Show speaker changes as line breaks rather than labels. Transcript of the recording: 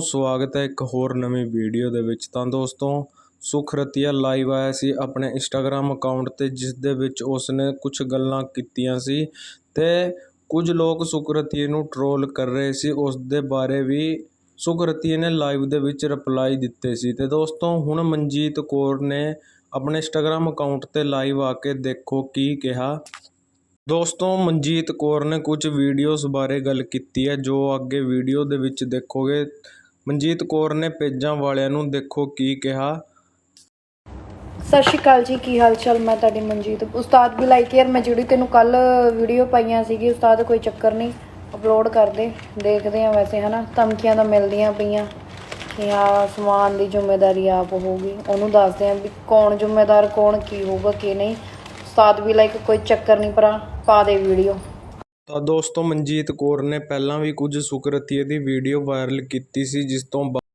ਸਵਾਗਤ ਹੈ ਇੱਕ ਹੋਰ ਨਵੀਂ ਵੀਡੀਓ ਦੇ ਵਿੱਚ। ਤਾਂ ਦੋਸਤੋ ਸੁਖ ਰਤੀਆ ਲਾਈਵ ਆਇਆ ਸੀ ਆਪਣੇ ਇੰਸਟਾਗ੍ਰam ਅਕਾਊਂਟ ਤੇ ਜਿਸ ਦੇ ਵਿੱਚ ਉਸਨੇ ਕੁਝ ਗੱਲਾਂ ਕੀਤੀਆਂ ਸੀ ਤੇ ਕੁਝ ਲੋਕ ਸੁਖ ਰਤੀਏ ਨੂੰ ਟਰੋਲ ਕਰ ਰਹੇ ਸੀ। ਉਸ ਦੇ ਬਾਰੇ ਵੀ ਸੁਖ ਰਤੀਏ ਨੇ ਲਾਈਵ ਦੇ ਵਿੱਚ ਰਿਪਲਾਈ ਦਿੱਤੇ ਸੀ। ਤੇ ਦੋਸਤੋ, ਹੁਣ ਮਨਜੀਤ ਕੌਰ ਨੇ ਆਪਣੇ ਇੰਸਟਾਗ੍ਰam ਅਕਾਊਂਟ ਤੇ ਲਾਈਵ ਆ ਕੇ ਦੇਖੋ ਕੀ ਕਿਹਾ। ਦੋਸਤੋ, ਮਨਜੀਤ ਕੌਰ ਨੇ ਕੁਝ ਵੀਡੀਓਜ਼ ਬਾਰੇ ਗੱਲ ਕੀਤੀ ਹੈ, ਜੋ ਅੱਗੇ ਵੀਡੀਓ ਦੇ ਵਿੱਚ ਦੇਖੋਗੇ। ਮਨਜੀਤ ਕੌਰ ਨੇ ਪੇਜਾਂ ਵਾਲਿਆਂ ਨੂੰ ਦੇਖੋ ਕੀ ਕਿਹਾ।
ਸਤਿ ਸ਼੍ਰੀ ਅਕਾਲ ਜੀ, ਕੀ ਹਾਲ ਚਾਲ? ਮੈਂ ਤੁਹਾਡੀ ਮਨਜੀਤ। ਉਸਤਾਦ ਵੀ ਲਾਈਕ ਮੈਂ ਜਿਹੜੀ ਤੈਨੂੰ ਕੱਲ ਵੀਡੀਓ ਪਾਈਆਂ ਸੀਗੀ ਉਸਤਾਦ ਕੋਈ ਚੱਕਰ ਨਹੀਂ। ਅਪਲੋਡ ਕਰ ਦੇਖਦੇ ਆ ਵੈਸੇ, ਹਨਾ? ਧਮਕੀਆਂ ਤਾਂ ਮਿਲਦੀਆਂ ਪਈਆਂ ਕਿ ਆ ਸਮਾਨ ਦੀ ਜ਼ਿੰਮੇਵਾਰੀ ਆਪ ਹੋਊਗੀ। ਉਹਨੂੰ ਦੱਸਦੇ ਆ ਵੀ ਕੌਣ ਜ਼ਿੰਮੇਦਾਰ, ਕੌਣ ਕੀ ਹੋਊਗਾ, ਕੀ ਨਹੀਂ। ਉਸਤਾਦ ਵੀ ਲਾਈਕ ਕੋਈ ਚੱਕਰ ਨਹੀਂ ਭਰਾ, ਪਾ ਦੇ ਵੀਡੀਓ
ਤਾਂ ਦੋਸਤੋ, ਮਨਜੀਤ ਕੌਰ ਨੇ ਪਹਿਲਾਂ ਵੀ ਕੁਝ ਸੁਕਰਤੀਏ ਦੀ ਵੀਡੀਓ ਵਾਇਰਲ ਕੀਤੀ ਸੀ, ਜਿਸ ਤੋਂ ਬਾ-